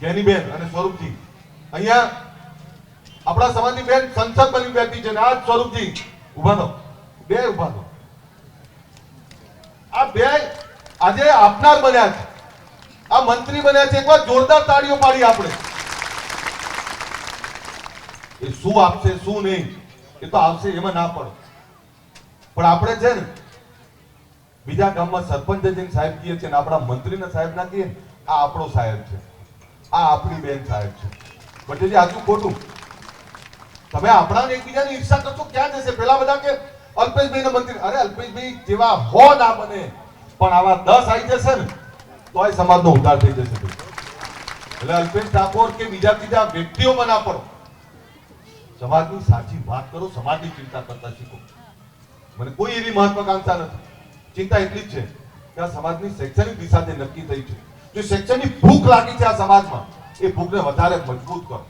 જ્ઞાનીબેન અને સ્વરૂપજી. અહીંયા આપણા સમાજની બેન સંસદ બની બેઠી છે આ સ્વરૂપજી ઊભા થો બે ઊભા થો આ બે આજે આપનાર બન્યા છે. આ મંત્રી બન્યા છે, એકવાર જોરદાર તાળીઓ પાડી આપણે. એ શું આપશે, શું નહીં, એ તો આવશે, એમાં ના પડે. પણ આપણે છે ને, બીજા ગામમાં સરપંચ જઈને સાહેબ કહીએ છીએ આપણા મંત્રીને સાહેબ ના કહીએ આ આપણો સાહેબ છે. આ આપણી બેન સાહેબ છે. પટેલજી આજુ ખોટું. તમે આપણા એકબીજાની ઈર્ષા કરશો, ક્યાં જશે? પેલા બધા કે અલ્પેશભાઈ મંદિર. અરે, અલ્પેશભાઈ જેવા હો ના બને. પણ આવા દસ આવી જશે ને તો એ સમાજનો ઉદ્ધાર થઈ જશે. એટલે અલ્પેશ ઠાકોર કે બીજા બીજા વ્યક્તિઓમાં ના પડો સમાજની સાચી વાત કરો, સમાજની ચિંતા કરતા શીખો. મને કોઈ એવી મહત્વાકાંક્ષા નથી. ચિંતા એટલી જ છે કે આ સમાજની શૈક્ષણિક દિશા નક્કી થઈ છે. જો શૈક્ષણિક ભૂખ લાગી છે આ સમાજમાં એ ભૂખને વધારે મજબૂત કરો.